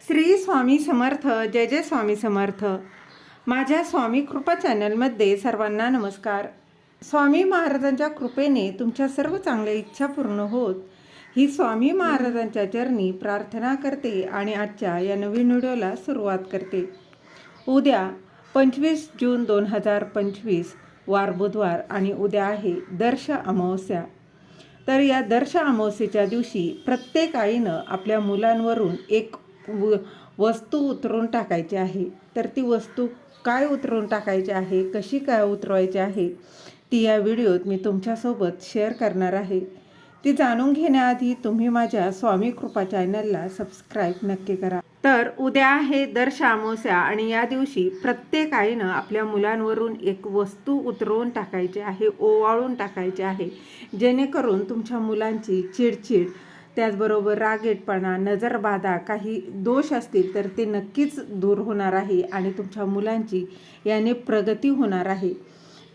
श्री स्वामी समर्थ जय जय स्वामी समर्थ. माझ्या स्वामी कृपा चॅनलमध्ये सर्वांना नमस्कार. स्वामी महाराजांच्या कृपेने तुमच्या सर्व चांगल्या इच्छा पूर्ण होत ही स्वामी महाराजांच्या चरणी प्रार्थना करते आणि आजच्या या नवीन व्हिडिओला सुरुवात करते. उद्या पंचवीस जून दोन हजार पंचवीस वार बुधवार आणि उद्या आहे दर्श अमावस्या. तर या दर्श अमावस्येच्या दिवशी प्रत्येक आईनं आपल्या मुलांवरून एक व वस्तू उतरून टाकायची आहे. तर ती वस्तू काय उतरून टाकायची आहे? कशी काय उतरवायची आहे? ती या व्हिडिओत मी तुमच्यासोबत शेअर करणार आहे. ती जाणून घेण्याआधी तुम्ही माझ्या स्वामी कृपा चॅनलला सबस्क्राईब नक्की करा. तर उद्या आहे दर शामोस्या आणि या दिवशी प्रत्येक आईनं आपल्या मुलांवरून एक वस्तू उतरवून टाकायची आहे ओवाळून टाकायची आहे. जेणेकरून तुमच्या मुलांची चिडचिड त्याचबरोबर रागेटपणा नजरबाधा काही दोष असतील तर ते नक्कीच दूर होणार आहे आणि तुमच्या मुलांची याने प्रगती होणार आहे.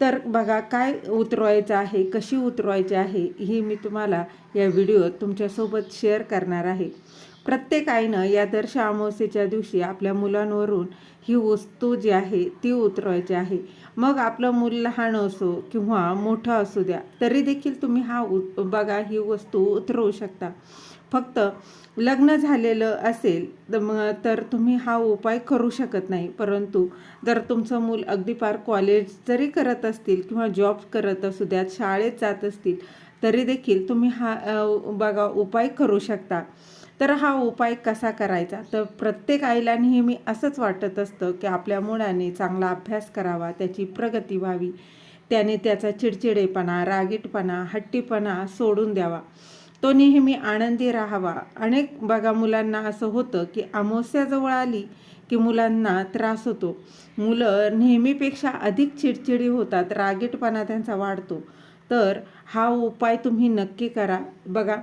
तर बघा काय उतरवायचं आहे कशी उतरवायची आहे ही मी तुम्हाला या व्हिडिओत तुमच्यासोबत शेअर करणार आहे. प्रत्येक आईनं या दर्श अमावस्येच्या दिवशी आपल्या मुलांवरून ही वस्तू जी आहे ती उतरवायची आहे. मग आपलं मूल लहान असो किंवा मोठं असू द्या तरी देखील तुम्ही हा उ बघा ही वस्तू उतरवू शकता. फक्त लग्न झालेलं असेल तर मग तर तुम्ही हा उपाय करू शकत नाही. परंतु जर तुमचं मूल अगदी पार कॉलेज जरी करत असतील किंवा जॉब करत असू द्यात शाळेत जात असतील तरी देखील तुम्ही हा बघा उपाय करू शकता. तर हा उपाय कसा करायचा? तर प्रत्येक आईला नेहमी असंच वाटत असतं की आपल्या मुलाने चांगला अभ्यास करावा त्याची प्रगती व्हावी. त्याने त्याचा चिडचिडेपणा रागीटपणा हट्टीपणा सोडून द्यावा. तो नेहमी आनंदी राहावा. अनेक बघा मुलांना असं होतं की अमावस्याजवळ आली की मुलांना त्रास होतो. मुलं नेहमीपेक्षा अधिक चिडचिडी होतात रागीटपणा त्यांचा वाढतो. तर हा उपाय तुम्ही नक्की करा. बघा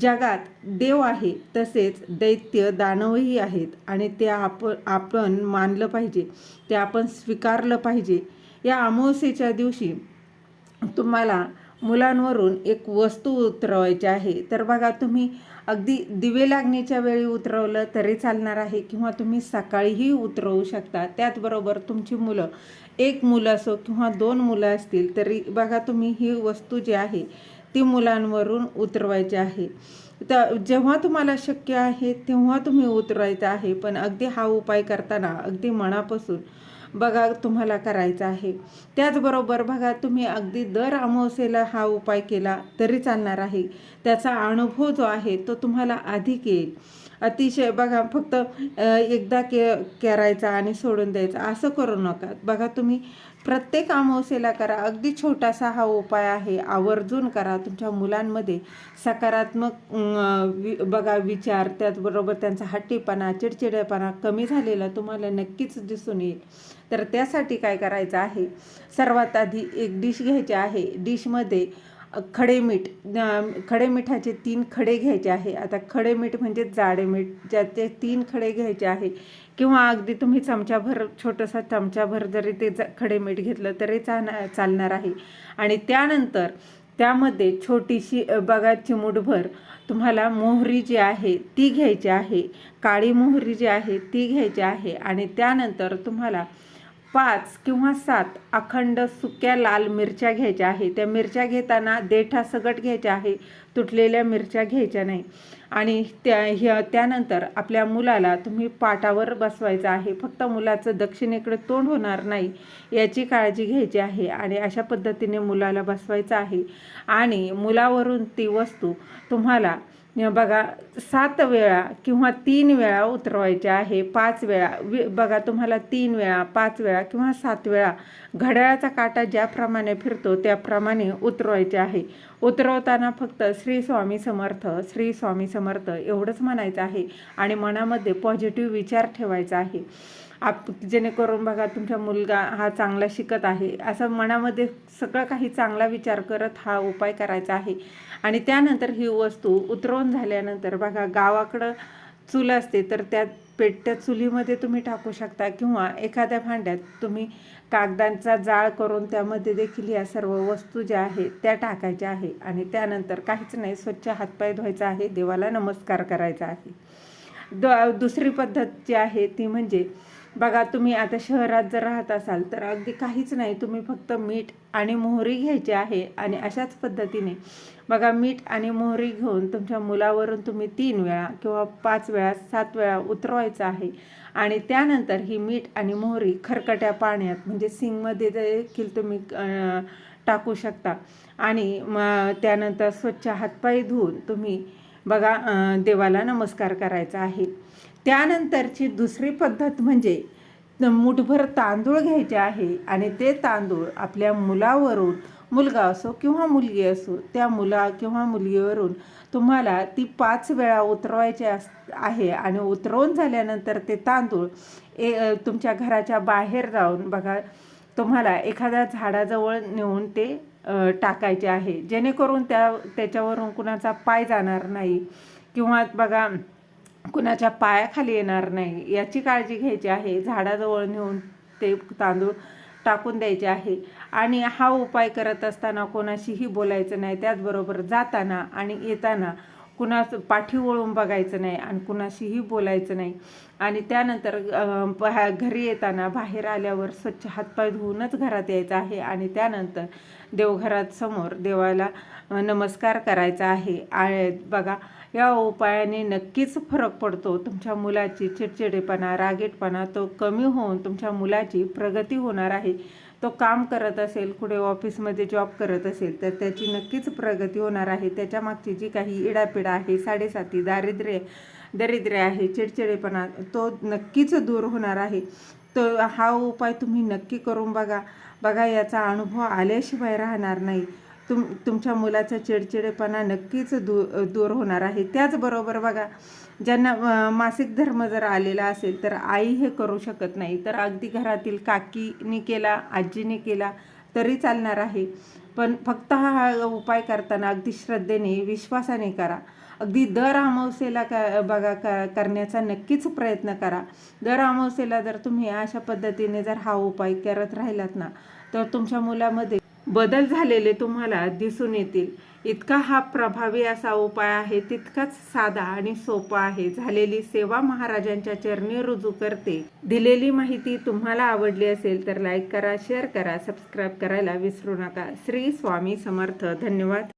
जगात देव आहे तसेच दैत्य दानवही आहेत आणि ते आप आपण मानलं पाहिजे ते आपण स्वीकारलं पाहिजे. या अमावस्येच्या दिवशी तुम्हाला मुलांवरून एक वस्तू उतरवायची आहे. तर बघा तुम्ही अगदी दिवे लागण्याच्या वेळी उतरवलं तरी चालणार आहे किंवा तुम्ही सकाळीही उतरवू शकता. त्याचबरोबर तुमची मुलं एक मुलं असो किंवा दोन मुलं असतील तरी बघा तुम्ही ही वस्तू जी आहे ती मुलांवरून उतरवायची आहे. तर जेव्हा तुम्हाला शक्य आहे तेव्हा तुम्ही उतरवायचं आहे. पण अगदी हा उपाय करताना अगदी मनापासून बघा तुम्हाला करायचा आहे. त्याचबरोबर बघा तुम्ही अगदी दर अमावस्येला हा उपाय केला तरी चालणार आहे. त्याचा अनुभव जो आहे तो तुम्हाला अधिक येईल. अतिशय बघा फक्त एकदा के करायचा आणि सोडून द्यायचा असं करू नका. बघा तुम्ही प्रत्येक अमावस्येला करा. अगदी छोटासा हा उपाय आहे. आवर्जून करा. तुमच्या मुलांमध्ये सकारात्मक वि बघा विचार त्याचबरोबर त्यांचा हट्टीपणा चिडचिडेपणा कमी झालेला तुम्हाला नक्कीच दिसून येईल. तर त्यासाठी काय करायचं आहे? सर्वात आधी एक डिश घ्यायची आहे. डिशमध्ये खडे मीठ खडे मिठाचे तीन खडे घ्यायचे आहे. आता खडे मीठ म्हणजे जाडे मीठ ज्याचे तीन खडे घ्यायचे आहे. किंवा अगदी तुम्ही चमच्याभर छोटासा चमच्याभर जरी ते खडे मीठ घेतलं तरी चालणार चालणार आहे. आणि त्यानंतर त्यामध्ये छोटीशी बघा चिमूटभर तुम्हाला मोहरी जी आहे ती घ्यायची आहे. काळी मोहरी जी आहे ती घ्यायची आहे. आणि त्यानंतर तुम्हाला पाच किंवा सात अखंड सुक्या लाल मिरच्या घ्यायच्या आहे. त्या मिरच्या घेताना देठा सगट घ्यायच्या आहे. तुटलेल्या मिरच्या घ्यायच्या नाही. आणि त्या ह्या त्यानंतर आपल्या मुलाला तुम्ही पाटावर बसवायचं आहे. फक्त मुलाचं दक्षिणेकडे तोंड होणार नाही याची काळजी घ्यायची आहे आणि अशा पद्धतीने मुलाला बसवायचं आहे. आणि मुलावरून ती वस्तू तुम्हाला बघा सात वेळा किंवा तीन वेळा उतरवायचे आहे पाच वेळा. वे बघा तुम्हाला तीन वेळा पाच वेळा किंवा सात वेळा घड्याळाचा काटा ज्याप्रमाणे फिरतो त्याप्रमाणे उतरवायचे आहे. उतरवताना फक्त श्री स्वामी समर्थ श्री स्वामी समर्थ एवढंच म्हणायचं आहे आणि मनामध्ये पॉझिटिव्ह विचार ठेवायचा आहे. आप जेणेकरून बघा तुमचा मुलगा हा चांगला शिकत आहे. असं मनामध्ये सगळं काही चांगला विचार करत हा उपाय करायचा आहे. आणि त्यानंतर ही वस्तू उतरवून झाल्यानंतर बघा गावाकडं चूल असते तर त्या पेटत्या चुलीमध्ये तुम्ही टाकू शकता किंवा एखाद्या भांड्यात तुम्ही कागदांचा जाळ करून त्यामध्ये देखील या सर्व वस्तू ज्या आहेत त्या टाकायच्या आहे. आणि त्यानंतर काहीच नाही स्वच्छ हातपाय धुवायचा आहे देवाला नमस्कार करायचा आहे. द दुसरी पद्धत जी आहे ती म्हणजे बघा तुम्ही आता शहरात जर राहत असाल तर अगदी काहीच नाही. तुम्ही फक्त मीठ आणि मोहरी घ्यायची आहे आणि अशाच पद्धतीने बघा मीठ आणि मोहरी घेऊन तुमच्या मुलावरून तुम्ही तीन वेळा किंवा पाच वेळा सात वेळा उतरवायचं आहे. आणि त्यानंतर ही मीठ आणि मोहरी खरकट्या पाण्यात म्हणजे सिंगमध्ये देखील तुम्ही टाकू शकता. आणि मग त्यानंतर स्वच्छ हातपाय धुवून तुम्ही बघा देवाला नमस्कार करायचा आहे. त्यानंतरची दुसरी पद्धत म्हणजे मुठभर तांदूळ घ्यायचे आहे आणि ते तांदूळ आपल्या मुलावरून मुलगा असो किंवा मुलगी असो त्या मुला किंवा मुलगीवरून तुम्हाला ती पाच वेळा उतरवायची अस आहे आणि उतरवून झाल्यानंतर ते तांदूळ ए तुमच्या घराच्या बाहेर जाऊन बघा तुम्हाला एखाद्या झाडाजवळ नेऊन ते टाकायचे आहे. जेणेकरून त्या त्याच्यावरून कुणाचा पाय जाणार नाही किंवा बघा कुणाच्या पायाखाली येणार नाही याची काळजी घ्यायची आहे. झाडाजवळ नेऊन ते तांदूळ टाकून द्यायचे आहे. आणि हा उपाय करत असताना कोणाशीही बोलायचं नाही. त्याचबरोबर जाताना आणि येताना कुणास पाठी वळून बघायचं नाही आणि कुणाशीही बोलायचं नाही. आणि त्यानंतर घरी येताना बाहेर आल्यावर स्वच्छ हातपाय धुवूनच घरात यायचं आहे आणि त्यानंतर देवघरात समोर देवाला नमस्कार करायचा आहे. आ- बघा या उपायाने नक्कीच फरक पडतो. तुमच्या मुलाची चिडचिडेपणा रागेटपणा तो कमी होऊन तुमच्या मुलाची प्रगती होणार आहे. तो काम करत असेल कुठे ऑफिसमध्ये जॉब करत असेल तर त्याची नक्कीच प्रगती होणार आहे. त्याच्या मागची जी काही इडापिडा आहे साडेसाती दारिद्र्य दरिद्र्य आहे चिडचिडेपणा तो नक्कीच दूर होणार आहे. तो हा उपाय तुम्ही नक्की करून बघा. बघा याचा अनुभव आल्याशिवाय राहणार नाही. तुम तुमच्या मुलाचा चिडचिडेपणा नक्कीच दू दूर होणार आहे. त्याचबरोबर बघा ज्यांना मासिक धर्म जर आलेला असेल तर आई हे करू शकत नाही. तर अगदी घरातील काकीने केला आजीने केला तरी चालणार आहे. पण फक्त हा हा उपाय करताना अगदी श्रद्धेने विश्वासाने करा. अगदी दर अमावस्येला का बघा का करण्याचा नक्कीच प्रयत्न करा. दर अमावस्येला जर तुम्ही अशा पद्धतीने जर हा उपाय करत राहिलात ना तर तुमच्या मुलामध्ये बदल झालेले तुम्हाला दिसून येतील. इतका हा प्रभावी असा उपाय आहे तितकाच साधा आणि सोपा आहे. झालेली सेवा महाराजांच्या चरणी रुजू करते. दिलेली माहिती तुम्हाला आवडली असेल तर लाईक करा शेअर करा सबस्क्राईब करायला विसरू नका. श्री स्वामी समर्थ. धन्यवाद.